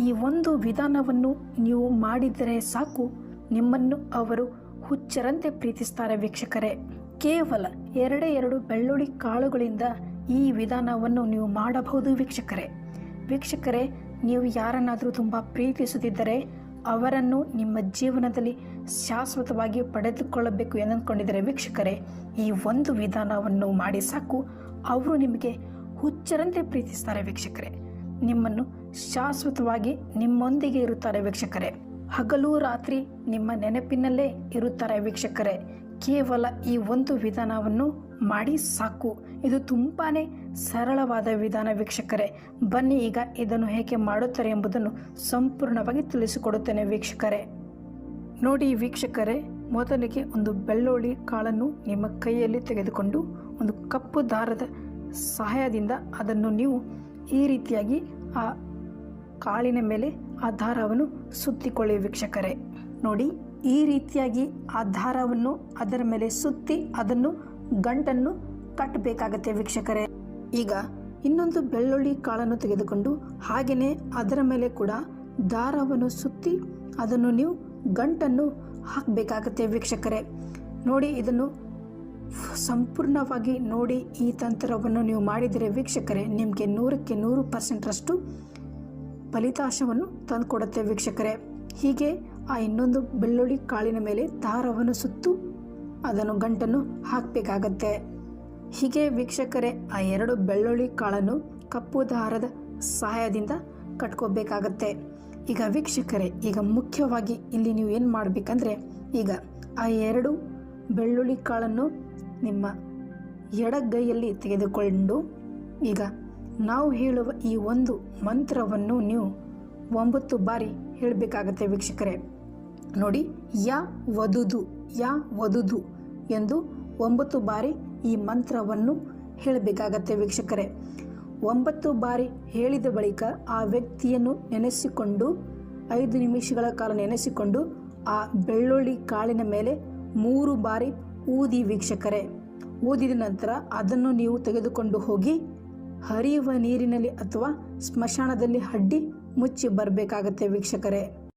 ಈ ಒಂದು ವಿಧಾನವನ್ನು ನೀವು ಮಾಡಿದರೆ ಸಾಕು. ನಿಮ್ಮನ್ನು ಅವರು ಹುಚ್ಚರಂತೆ ಪ್ರೀತಿಸ್ತಾರೆ ವೀಕ್ಷಕರೇ. ಕೇವಲ ಎರಡೇ ಎರಡು ಬೆಳ್ಳುಳ್ಳಿ ಕಾಳುಗಳಿಂದ ಈ ವಿಧಾನವನ್ನು ನೀವು ಮಾಡಬಹುದು ವೀಕ್ಷಕರೇ. ವೀಕ್ಷಕರೇ, ನೀವು ಯಾರನ್ನಾದರೂ ತುಂಬ ಪ್ರೀತಿಸುತ್ತಿದ್ದರೆ ಅವರನ್ನು ನಿಮ್ಮ ಜೀವನದಲ್ಲಿ ಶಾಶ್ವತವಾಗಿ ಪಡೆದುಕೊಳ್ಳಬೇಕು ಎಂದುಕೊಂಡಿದ್ದರೆ ವೀಕ್ಷಕರೇ, ಈ ಒಂದು ವಿಧಾನವನ್ನು ಮಾಡಿ ಸಾಕು. ಅವರು ನಿಮಗೆ ಹುಚ್ಚರಂತೆ ಪ್ರೀತಿಸ್ತಾರೆ ವೀಕ್ಷಕರೇ. ನಿಮ್ಮನ್ನು ಶಾಶ್ವತವಾಗಿ ನಿಮ್ಮೊಂದಿಗೆ ಇರುತ್ತಾರೆ ವೀಕ್ಷಕರೇ. ಹಗಲು ರಾತ್ರಿ ನಿಮ್ಮ ನೆನಪಿನಲ್ಲೇ ಇರುತ್ತಾರೆ ವೀಕ್ಷಕರೇ. ಕೇವಲ ಈ ಒಂದು ವಿಧಾನವನ್ನು ಮಾಡಿ ಸಾಕು. ಇದು ತುಂಬಾ ಸರಳವಾದ ವಿಧಾನ ವೀಕ್ಷಕರೇ. ಬನ್ನಿ ಈಗ ಇದನ್ನು ಹೇಗೆ ಮಾಡುತ್ತಾರೆ ಎಂಬುದನ್ನು ಸಂಪೂರ್ಣವಾಗಿ ತಿಳಿಸಿಕೊಡುತ್ತೇನೆ ವೀಕ್ಷಕರೇ. ನೋಡಿ ವೀಕ್ಷಕರೇ, ಮೊದಲಿಗೆ ಒಂದು ಬೆಳ್ಳುಳ್ಳಿ ಕಾಳನ್ನು ನಿಮ್ಮ ಕೈಯಲ್ಲಿ ತೆಗೆದುಕೊಂಡು ಒಂದು ಕಪ್ಪು ದಾರದ ಸಹಾಯದಿಂದ ಅದನ್ನು ನೀವು ಈ ರೀತಿಯಾಗಿ ಆ ಕಾಳಿನ ಮೇಲೆ ಆ ದಾರವನ್ನು ಸುತ್ತಿಕೊಳ್ಳಿ ವೀಕ್ಷಕರೇ. ನೋಡಿ, ಈ ರೀತಿಯಾಗಿ ಆ ದಾರವನ್ನು ಅದರ ಮೇಲೆ ಸುತ್ತಿ ಅದನ್ನು ಗಂಟನ್ನು ಕಟ್ಟಬೇಕಾಗತ್ತೆ ವೀಕ್ಷಕರೇ. ಈಗ ಇನ್ನೊಂದು ಬೆಳ್ಳುಳ್ಳಿ ಕಾಳನ್ನು ತೆಗೆದುಕೊಂಡು ಹಾಗೆಯೇ ಅದರ ಮೇಲೆ ಕೂಡ ದಾರವನ್ನು ಸುತ್ತಿ ಅದನ್ನು ನೀವು ಗಂಟನ್ನು ಹಾಕಬೇಕಾಗತ್ತೆ ವೀಕ್ಷಕರೇ. ನೋಡಿ, ಇದನ್ನು ಸಂಪೂರ್ಣವಾಗಿ ನೋಡಿ ಈ ತಂತ್ರವನ್ನು ನೀವು ಮಾಡಿದರೆ ವೀಕ್ಷಕರೇ, ನಿಮಗೆ ನೂರಕ್ಕೆ ನೂರು ಪರ್ಸೆಂಟ್ರಷ್ಟು ಫಲಿತಾಂಶವನ್ನು ತಂದುಕೊಡುತ್ತೆ ವೀಕ್ಷಕರೇ. ಹೀಗೆ ಆ ಇನ್ನೊಂದು ಬೆಳ್ಳುಳ್ಳಿ ಕಾಳಿನ ಮೇಲೆ ದಾರವನ್ನು ಸುತ್ತು ಅದನ್ನು ಗಂಟನ್ನು ಹಾಕಬೇಕಾಗತ್ತೆ. ಹೀಗೆ ವೀಕ್ಷಕರೇ, ಆ ಎರಡು ಬೆಳ್ಳುಳ್ಳಿ ಕಾಳನ್ನು ಕಪ್ಪು ದಾರದ ಸಹಾಯದಿಂದ ಕಟ್ಕೋಬೇಕಾಗತ್ತೆ. ಈಗ ವೀಕ್ಷಕರೇ, ಈಗ ಮುಖ್ಯವಾಗಿ ಇಲ್ಲಿ ನೀವು ಏನು ಮಾಡಬೇಕಂದ್ರೆ, ಈಗ ಆ ಎರಡು ಬೆಳ್ಳುಳ್ಳಿ ಕಾಳನ್ನು ನಿಮ್ಮ ಎಡಗೈಯಲ್ಲಿ ತೆಗೆದುಕೊಂಡು, ಈಗ ನಾವು ಹೇಳುವ ಈ ಒಂದು ಮಂತ್ರವನ್ನು ನೀವು ಒಂಬತ್ತು ಬಾರಿ ಹೇಳಬೇಕಾಗತ್ತೆ ವೀಕ್ಷಕರೇ. ನೋಡಿ, ಯಾ ವದುದು ಯಾ ವದುದು ಎಂದು ಒಂಬತ್ತು ಬಾರಿ ಈ ಮಂತ್ರವನ್ನು ಹೇಳಬೇಕಾಗತ್ತೆ ವೀಕ್ಷಕರೇ. ಒಂಬತ್ತು ಬಾರಿ ಹೇಳಿದ ಬಳಿಕ ಆ ವ್ಯಕ್ತಿಯನ್ನು ನೆನೆಸಿಕೊಂಡು, ಐದು ನಿಮಿಷಗಳ ಕಾಲ ನೆನೆಸಿಕೊಂಡು, ಆ ಬೆಳ್ಳುಳ್ಳಿ ಕಾಳಿನ ಮೇಲೆ ಮೂರು ಬಾರಿ ಊದಿ ವೀಕ್ಷಕರೇ ಊದಿದ ನಂತರ ಅದನ್ನು ನೀವು ತೆಗೆದುಕೊಂಡು ಹೋಗಿ ಹರಿಯುವ ನೀರಿನಲ್ಲಿ ಅಥವಾ ಸ್ಮಶಾನದಲ್ಲಿ ಅಡ್ಡಿ ಮುಚ್ಚಿ ಬರಬೇಕಾಗತ್ತೆ ವೀಕ್ಷಕರೇ.